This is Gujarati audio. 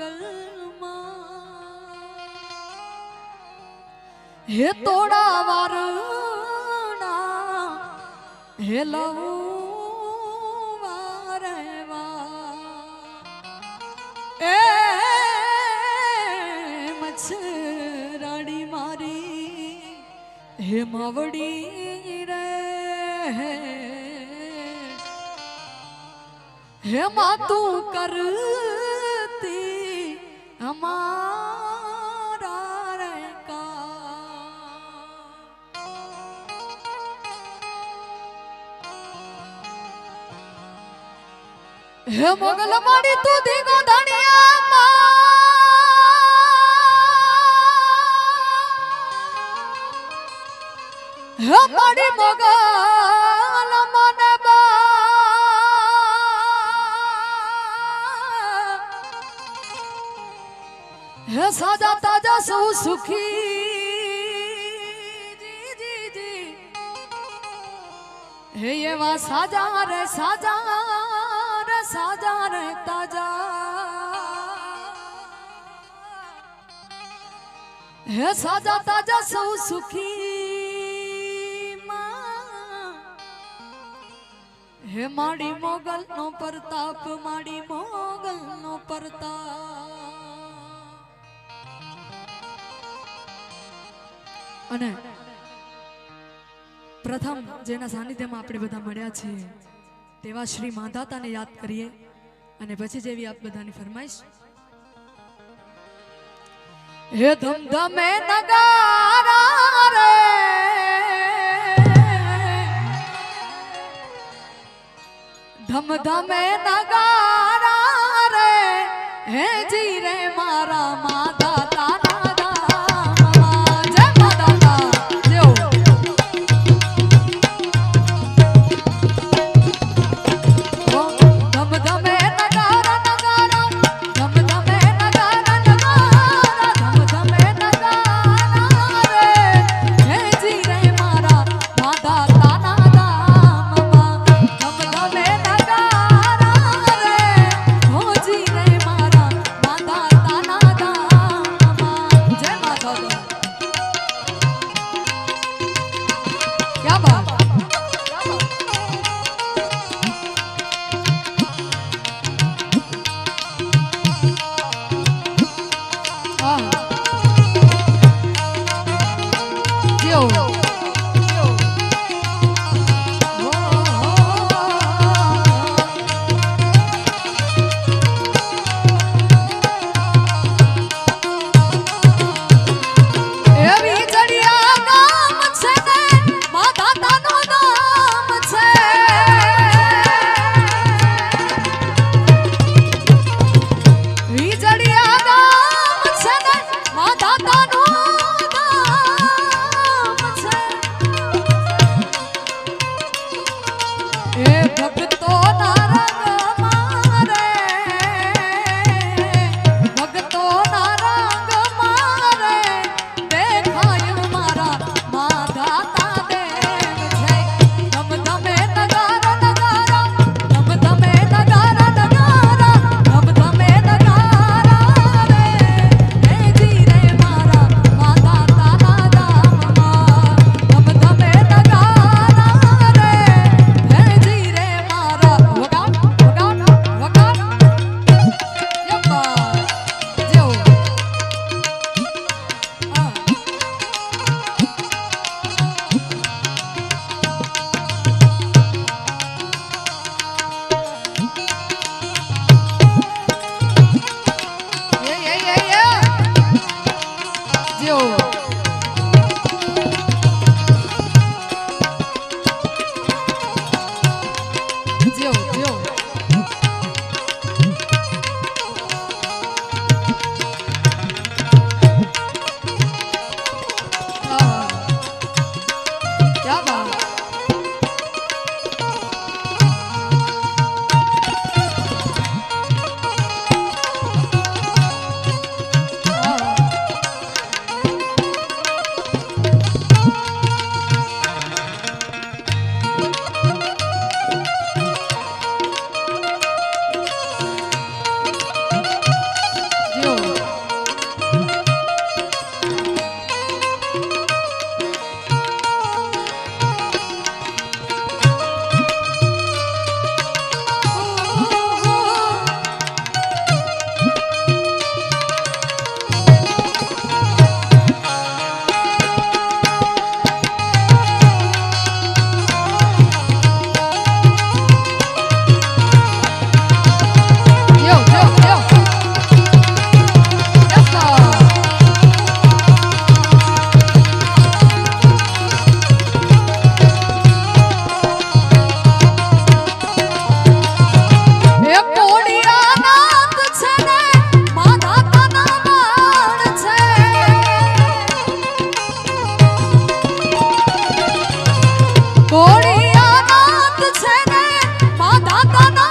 મોગલમાં હે તોડા વારના હે લવું વારે વાર એ મચ્છરાડી મારી, હે માવડી રે, હે માતું કરતી અમારા હે મોગલ મારી તું દીગો ધણિયા હે મારી મોગલ હે સાજા તાજા સૌ સુખી. હે એવા સાજા રે સાજા રે સાજા રે, તાજા. હે સાજા તાજા સૌ સુખી હે માડી મોગલ નો પ્રતાપ, માડી મોગલ નો પ્રતાપ. અને પ્રથમ જેના સાનિધ્યમાં આપણે બધા મળ્યા છીએ, તેવા શ્રી માધાતાને યાદ કરીએ અને પછી જેવી આપ બધાની ફરમાઈશ. હે ધમધમે નગારા રે. ધમધમે નગારા રે. હે જી રે મારા માતા Yo. todo.